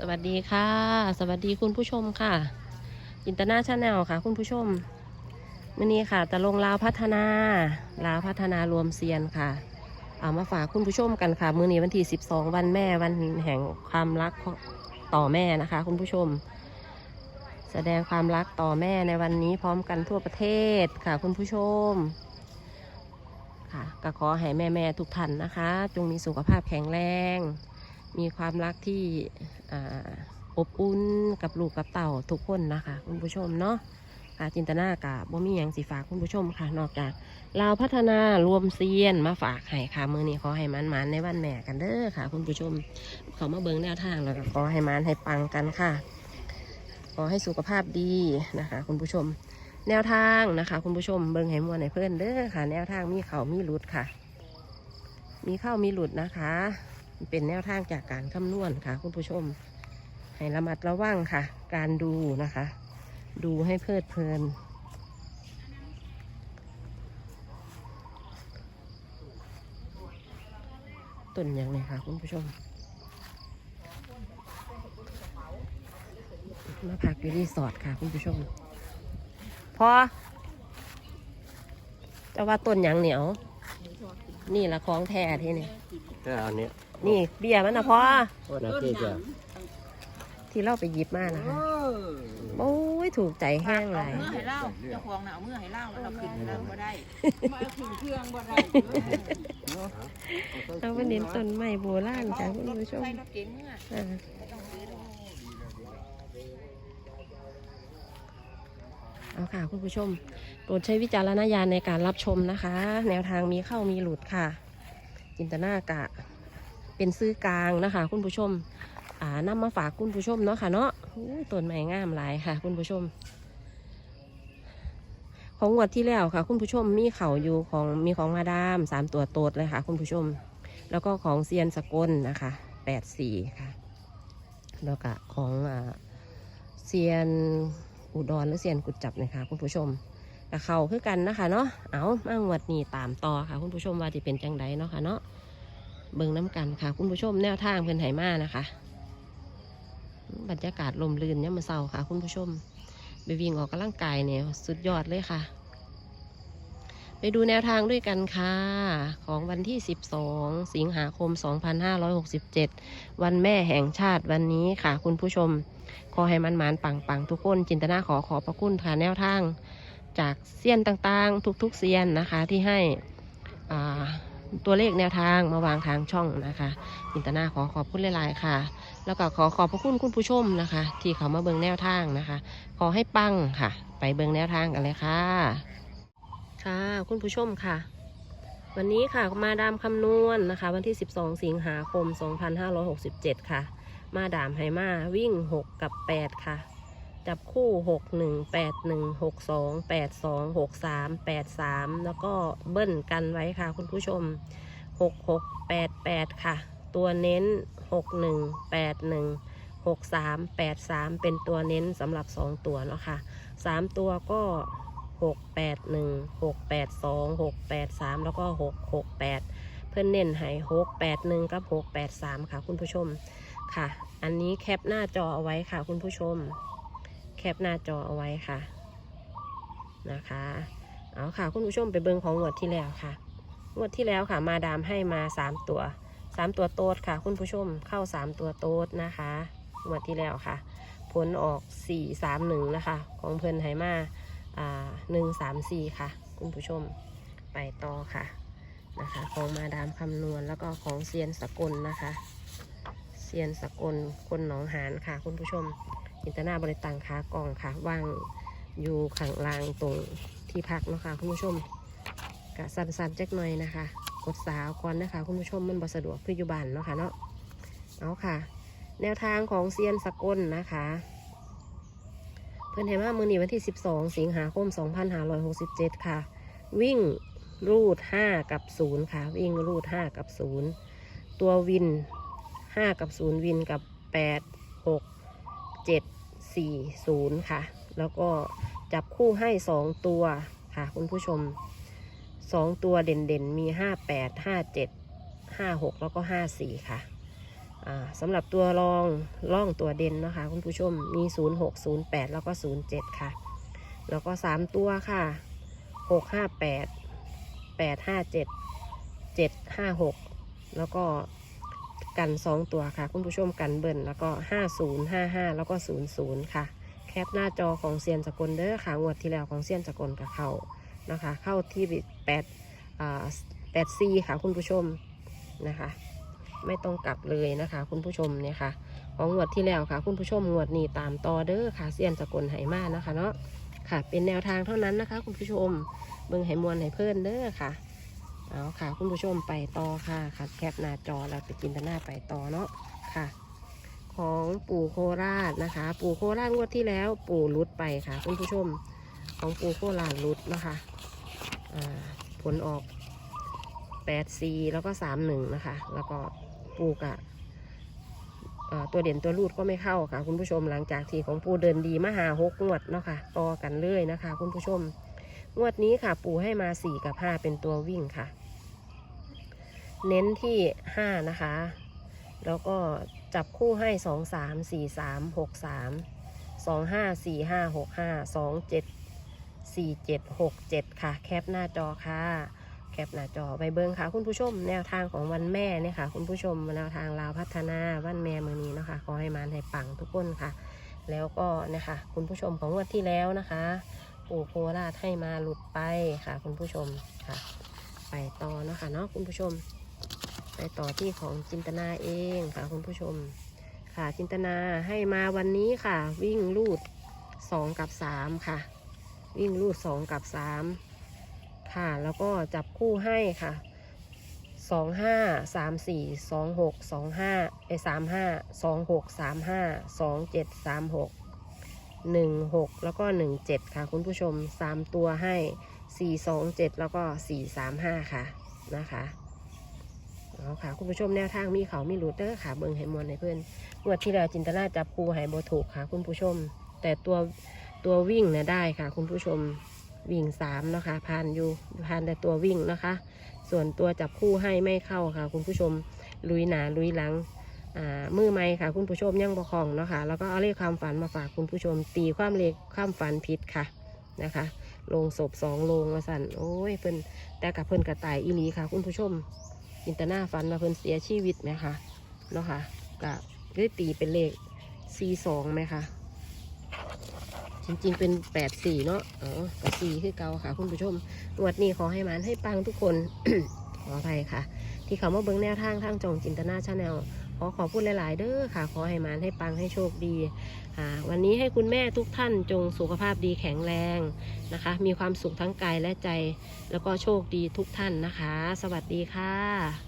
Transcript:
สวัสดีค่ะ สวัสดีคุณผู้ชมค่ะ อินเตอร์เนชั่นแนลค่ะ คุณผู้ชมมื่อนี้ค่ะจะลงลาวพัฒนาลาวพัฒนารวมเซียนค่ะ เอามาฝากคุณผู้ชมกันค่ะ มื้อนี้วันที่ 12 วันแม่วันแห่งความรักต่อแม่นะคะ คุณผู้ชม แสดงความรักต่อแม่ในวันนี้พร้อมกันทั่วประเทศค่ะ คุณผู้ชม ค่ะก็ขอให้แม่แม่ทุกท่านนะคะ จงมีสุขภาพแข็งแรง มีความรักที่ออบอุ่นกับลูกกับเต่าทุกคนนะคะ คุณผู้ชมเนาะค่ะจินตนากะบ่มีหยังสิฝากคุณผู้ชมค่ะ นอกจากลาพัฒนารวมเซียนมาฝากให้ค่ะ มือนี้ขอให้มันมันในวันแม่กันเด้อค่ะ คุณผู้ชมเขามาเบิ่งแนวทางแล้วก็ขอให้มันให้ปังกันค่ะ ขอให้สุขภาพดีนะคะ คุณผู้ชม แนวทางนะคะ คุณผู้ชมเบิ่งให้มวนให้เพื่อนเด้อค่ะ แนวทางมีเขามีหลุดค่ะ มีเข้ามีหลุดนะคะ เป็นแนวทางจากการคำนวณค่ะ คุณผู้ชม ให้ระมัดระวังค่ะ การดูนะคะ ดูให้เพลิดเพลิน ต้นย่างไรคะคุณผู้ชม มาพักอยู่รีสอร์ทค่ะ คุณผู้ชม พอจะว่าต้นย่างเหนียว นี่ละของแท้ที่นี่ก็อันเนี้ย นี่เบียร์มันนะพ่อโอ้นาทีจะที่เราไปหยิบมานะคะโอ้ยถูกใจแห้งหลายเมื่อให้เล่าเจ้าของน่ะเอาเมื่อให้เล่าแล้วเราขึ้นให้เล่าก็ได้มาถึงเครื่องบ่ได้เอาไปเน้นต้นไม้โบราณจ้ะคุณผู้ชมใช้รถเก๋งเมื่ออ่าไม่ต้องซื้อหรอกเอาค่ะคุณผู้ชมโปรดใช้วิจารณญาณในการรับชมนะคะ แนวทางมีเข้ามีหลุดค่ะ จินตนากะ เป็นซื้อกลางนะคะ คุณผู้ชม อ่านำมาฝากคุณผู้ชมเนาะค่ะเนาะต้นไม้งามหลายค่ะ คุณผู้ชม ของงวดที่แล้วค่ะ คุณผู้ชมมีเข่าอยู่ของมีของมาดามสามตัวโตดเลยค่ะ คุณผู้ชม แล้วก็ของเซียนสกลนะคะแปดสี่ค่ะแล้วก็ของอ่าเซียนอุดรหรือเซียนกุดจับนะคะ คุณผู้ชมกับเขาคือกันนะคะเนาะ เอามางวดนี้ตามต่อค่ะ คุณผู้ชมว่าจะเป็นจังไดเนาะค่ะเนาะ เบิ่งน้ำกันค่ะ คุณผู้ชมแนวทางเพิ่อนไหมานะคะ บรรยากาศลมลื่นเนี่ยมาเศร้าค่ะ คุณผู้ชม ไปวิ่งออกกำลังกายเนี่ยสุดยอดเลยค่ะ ไปดูแนวทางด้วยกันค่ะ ของวันที่ 12 สิงหาคม 2567 วันแม่แห่งชาติวันนี้ค่ะ คุณผู้ชม ขอให้มันหมานปังปังทุกคน จินตนาขอขอบพระคุณค่ะแนวทางจากเซียนต่างๆ ทุกๆเซียนนะคะที่ให้อ่า ตัวเลขแนวทางมาวางทางช่องนะคะจินตนาขอขอบคุณหลายๆค่ะ แล้วก็ขอขอบพระคุณคุณผู้ชมนะคะ ที่เขามาเบิงแนวทางนะคะ ขอให้ปังค่ะ ไปเบิงแนวทางกันเลยค่ะ ค่ะคุณผู้ชมค่ะ วันนี้ค่ะมาดามคำนวณนะคะ วันที่ 12 สิงหาคม 2567 ค่ะ มาดามไหมาวิ่ง 6 กับ 8 ค่ะ จับคู่ 6 1 8 1 6 2 8 2 6 3 8 3 แล้วก็เบิ้ลกันไว้ค่ะ คุณผู้ชม 6 6 8 8 ค่ะ ตัวเน้น 6 1 8 1 6 3 8 3 เป็นตัวเน้นสำหรับ 2 ตัวเนาะค่ะ 3 ตัวก็ 6 8 1 6 8 2 6 8 3 แล้วก็ 6 6 8 เพื่อนเน้นให้6 8 1 กับ 6 8 3 ค่ะ คุณผู้ชมค่ะ อันนี้แคปหน้าจอเอาไว้ค่ะคุณผู้ชม แคปหน้าจอเอาไว้ค่ะนะคะ เอาค่ะคุณผู้ชมไปเบิ่งของงวดที่แล้วค่ะ งวดที่แล้วค่ะมาดามให้มา3ตัว3ตัวโต๊ดค่ะ คุณผู้ชมเข้า3ตัวโต๊ดนะคะงวดที่แล้วค่ะ ผลออก4 3 1นะคะ ของเพิ่นไหมาอ่า1 3 4ค่ะ คุณผู้ชมไปต่อค่ะนะคะของมาดามคำนวณแล้วก็ของเซียนสกลนะคะเซียนสกลคนหนองหานค่ะ คุณผู้ชม อินตนาบริตังคากล่องค่ะว่างอยู่ข้างล่างตรงที่พักเนาะค่ะคุณผู้ชมกะสันๆจักหน่อยนะคะ กดสาวก่อนนะคะคุณผู้ชมมันบสะดวกคืออยู่บ้านเนาะค่ะเนาะเอาค่ะ แนวทางของเซียนสกลนะคะ เพื่อนเห็นว่ามือนี้วันที่ 12 สิงหาคม 2567 ค่ะ วิ่งรูด 5 กับ 0 ค่ะ วิ่งรูด 5 กับ 0 ตัววิน 5 กับ 0 วินกับ 8 6 เจ็ดสี่ศูนย์ค่ะ แล้วก็จับคู่ให้สองตัวค่ะ คุณผู้ชมสองตัวเด่นๆ มีห้าแปดห้าเจ็ดห้าหกแล้วก็ห้าสี่ค่ะสำหรับตัวรองร่องตัวเด่นนะคะ คุณผู้ชมมี 0 6 0 8 แล้วก็ 0 7 ค่ะ แล้วก็ 3 ตัวค่ะ 6 5 8 8 5 7 7 5 6 แล้วก็ กัน2ตัวค่ะ คุณผู้ชมกันเบิ่นแล้วก็50 55แล้วก็00ค่ะ แคปหน้าจอของเซียนสกลเด้อค่ะงวดที่แล้วของเซียนสกลกับเขานะคะ เข้าที่8อ่า8 4ค่ะคุณผู้ชมนะคะ ไม่ต้องกลับเลยนะคะ คุณผู้ชมเนี่ยค่ะ ของงวดที่แล้วค่ะ คุณผู้ชมงวดนี้ตามต่อเด้อค่ะเซียนสกลไหมานะคะเนาะค่ะ เป็นแนวทางเท่านั้นนะคะ คุณผู้ชมเบิ่งไหมวลไหเพิ่นเด้อค่ะ เอาค่ะคุณผู้ชมไปต่อค่ะค่ะแคปหน้าจอแล้วไปจินตนาไปต่อเนาะค่ะ ของปู่โคราชนะคะ ปู่โคราชงวดที่แล้ว ปู่รุดไปค่ะ คุณผู้ชม ของปู่โคราชรุดนะคะผลออก8 4แล้วก็ 3 1 นะคะ แล้วก็ปูกะเอ่อตัวเด่นตัวรูดก็ไม่เข้าค่ะ คุณผู้ชมหลังจากที่ของปูเดินดีมาหาหกงวดเนาะค่ะต่อกันเลยนะคะ คุณผู้ชม งวดนี้ค่ะ ปูให้มาสี่กับห้าเป็นตัววิ่งค่ะ เน้นที่ห้านะคะ แล้วก็จับคู่ให้สองสามสี่สามหกสามสองห้าสี่ห้าหกห้าสองเจ็ดสี่เจ็ดหกเจ็ดค่ะ แคปหน้าจอค่ะแคปหน้าจอไปเบิ้งค่ะ คุณผู้ชมแนวทางของวันแม่เนี่ยค่ะ คุณผู้ชมแนวทางลาวพัฒนาวันแม่เมือนี้นะคะขอให้มานให้ปังทุกคนค่ะ แล้วก็นะคะคุณผู้ชมของงวันที่แล้วนะคะ ปู่โคราชให้มาหลุดไปค่ะ คุณผู้ชมค่ะ ไปต่อเนาะคะเนาะคุณผู้ชม ไปต่อที่ของจินตนาเองค่ะ คุณผู้ชม ค่ะจินตนาให้มาวันนี้ค่ะ วิ่งลูดสองกับสามค่ะ วิ่งลูดสองกับสามค่ะ แล้วก็จับคู่ให้ค่ะสองห้าสามสี่สองหกสองห้าไอสามห้าสองหกสามห้าสองเจ็ดสามหก หนึ่งหกแล้วก็หนึ่งเจ็ดค่ะ คุณผู้ชมสามตัวให้สี่สองเจ็ดแล้วก็สี่สามห้าค่ะนะคะเอาค่ะ คุณผู้ชมแนวทางมีเขามีหลุดเด้อค่ะ เบิงให้มวลให้เพื่อนงวดที่แล้วจินตนาจับปูให้โบถูกค่ะ คุณผู้ชม แต่ตัวตัววิ่งเนี่ยได้ค่ะ คุณผู้ชมวิ่งสามนะคะผ่านอยู่ผ่านแต่ตัววิ่งนะคะ ส่วนตัวจับคู่ให้ไม่เข้าค่ะ คุณผู้ชมลุยหนาลุยหลัง มือไม้ค่ะ คุณผู้ชมยังประคองเนาะค่ะแล้วก็เอาเลขความฝันมาฝากคุณผู้ชม ตีความเลขความฝันผิดค่ะนะคะลงศพสองลงมาสั่นโอ้ยเพิ่นแต่กับเพิ่นกระต่ายอีหลีค่ะ คุณผู้ชมจินตนาฝันมาเพิ่นเสียชีวิตไหมคะเนาะค่ะกะได้ตีเป็นเลขสี่สองไหมคะจริงๆเป็นแปดสี่เนาะอ๋อกับสี่คือเก่าค่ะ คุณผู้ชมงวดนี้ขอให้มันให้ปังทุกคนขออภัยค่ะ ที่เขามาเบิ้งแนวทางทางจองจินตนาชาแนล ขอขอพูดหลาย ๆ เด้อค่ะ ขอให้มันให้ปังให้โชคดีค่ะวันนี้ให้คุณแม่ทุกท่านจงสุขภาพดีแข็งแรงนะคะ มีความสุขทั้งกายและใจ แล้วก็โชคดีทุกท่านนะคะ สวัสดีค่ะ